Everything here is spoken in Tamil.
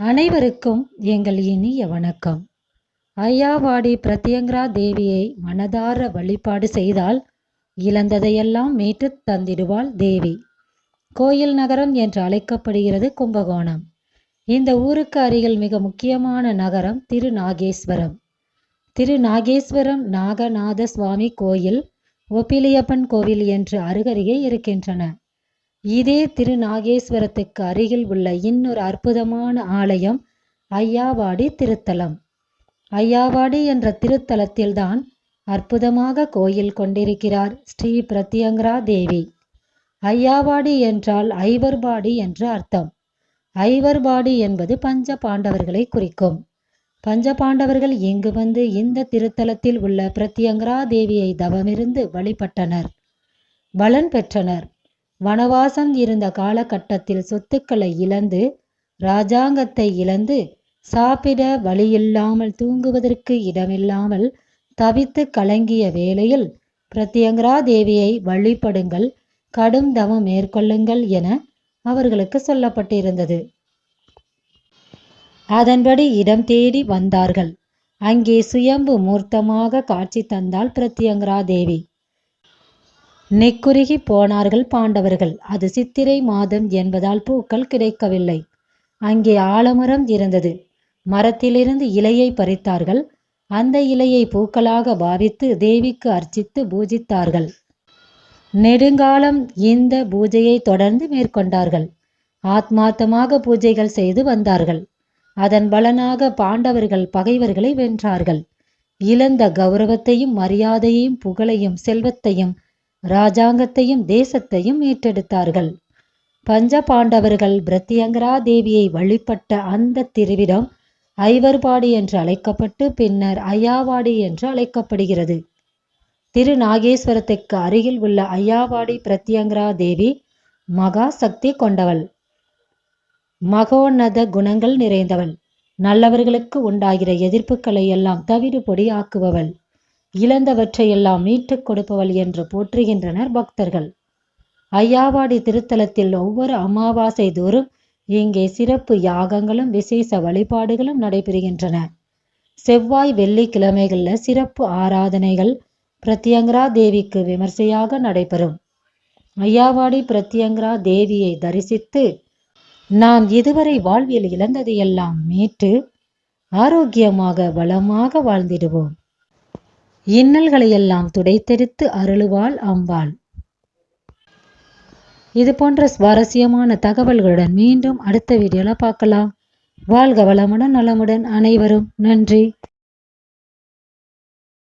அனைவருக்கும் எங்கள் இனிய வணக்கம். ஐயாவாடி பிரத்யங்கரா தேவியை மனதார வழிபாடு செய்தால் இழந்ததையெல்லாம் மீட்டுத் தந்திடுவாள் தேவி. கோயில் நகரம் என்று அழைக்கப்படுகிறது கும்பகோணம். இந்த ஊருக்கு அருகில் மிக முக்கியமான நகரம் திருநாகேஸ்வரம். திருநாகேஸ்வரம் நாகநாத சுவாமி கோயில் ஒப்பிலியப்பன் கோவில் என்று அருகருகே இருக்கின்றன. இதே திருநாகேஸ்வரத்துக்கு அருகில் உள்ள இன்னொரு அற்புதமான ஆலயம் ஐயாவாடி திருத்தலம். ஐயாவாடி என்ற திருத்தலத்தில்தான் அற்புதமாக கோயில் கொண்டிருக்கிறார் ஸ்ரீ பிரத்யங்கரா தேவி. ஐயாவாடி என்றால் ஐவர்பாடி என்று அர்த்தம். ஐவர்பாடி என்பது பஞ்ச பாண்டவர்களை குறிக்கும். பஞ்ச பாண்டவர்கள் இங்கு வந்து இந்த திருத்தலத்தில் உள்ள பிரத்யங்கரா தேவியை தவமிருந்து வழிபட்டனர். பலன் பெற்றனர். வனவாசம் இருந்த காலகட்டத்தில் சொத்துக்களை இழந்து ராஜாங்கத்தை இழந்து சாப்பிட வழியில்லாமல் தூங்குவதற்கு இடமில்லாமல் தவித்து கலங்கிய வேளையில் பிரத்யங்கரா தேவியை வழிபடுங்கள் கடும் தவம் மேற்கொள்ளுங்கள் என அவர்களுக்கு சொல்லப்பட்டிருந்தது. அதன்படி இடம் தேடி வந்தார்கள். அங்கே சுயம்பு மூர்த்தமாக காட்சி தந்தாள் பிரத்யங்கரா தேவி நெக்குருகி போனார்கள் பாண்டவர்கள். அது சித்திரை மாதம் என்பதால் பூக்கள் கிடைக்கவில்லை. அங்கே ஆலமரம் இருந்தது. மரத்திலிருந்து இலையை பறித்தார்கள். அந்த இலையை பூக்களாக பாவித்து தேவிக்கு அர்ச்சித்து பூஜித்தார்கள். நெடுங்காலம் இந்த பூஜையை தொடர்ந்து மேற்கொண்டார்கள். ஆத்மார்த்தமாக பூஜைகள் செய்து வந்தார்கள். அதன் பலனாக பாண்டவர்கள் பகைவர்களை வென்றார்கள். இழந்த கௌரவத்தையும் மரியாதையையும் புகழையும் செல்வத்தையும் ராஜாங்கத்தையும் தேசத்தையும் மீட்டெடுத்தார்கள் பஞ்ச பாண்டவர்கள் பிரத்யங்கரா தேவியை வழிபட்ட அந்த திருவிடம் ஐவர்பாடி என்று அழைக்கப்பட்டு பின்னர் ஐயாவாடி என்று அழைக்கப்படுகிறது. திருநாகேஸ்வரத்துக்கு அருகில் உள்ள ஐயாவாடி பிரத்யங்கரா தேவி மகா சக்தி கொண்டவள். மகோன்னத குணங்கள் நிறைந்தவள். நல்லவர்களுக்கு உண்டாகிற எதிர்ப்புகளை எல்லாம் தவிடுபொடி ஆக்குபவள். இழந்தவற்றையெல்லாம் மீட்டுக் கொடுப்பவள் என்று போற்றுகின்றனர் பக்தர்கள். ஐயாவாடி திருத்தலத்தில் ஒவ்வொரு அமாவாசை தோறும் இங்கே சிறப்பு யாகங்களும் விசேஷ வழிபாடுகளும் நடைபெறுகின்றன. செவ்வாய் வெள்ளிக்கிழமைகளில் சிறப்பு ஆராதனைகள் பிரத்யங்கரா தேவிக்கு விமர்சையாக நடைபெறும். ஐயாவாடி பிரத்யங்கரா தேவியை தரிசித்து நாம் இதுவரை வாழ்வில் இழந்ததையெல்லாம் மீட்டு ஆரோக்கியமாக வளமாக வாழ்ந்திடுவோம். இன்னல்களையெல்லாம் துடைத்தெடுத்து அருளுவாள் அம்பாள். இது போன்ற சுவாரஸ்யமான தகவல்களுடன் மீண்டும் அடுத்த வீடியோல பார்க்கலாம். வாழ்க வளமுடன் நலமுடன் அனைவரும். நன்றி.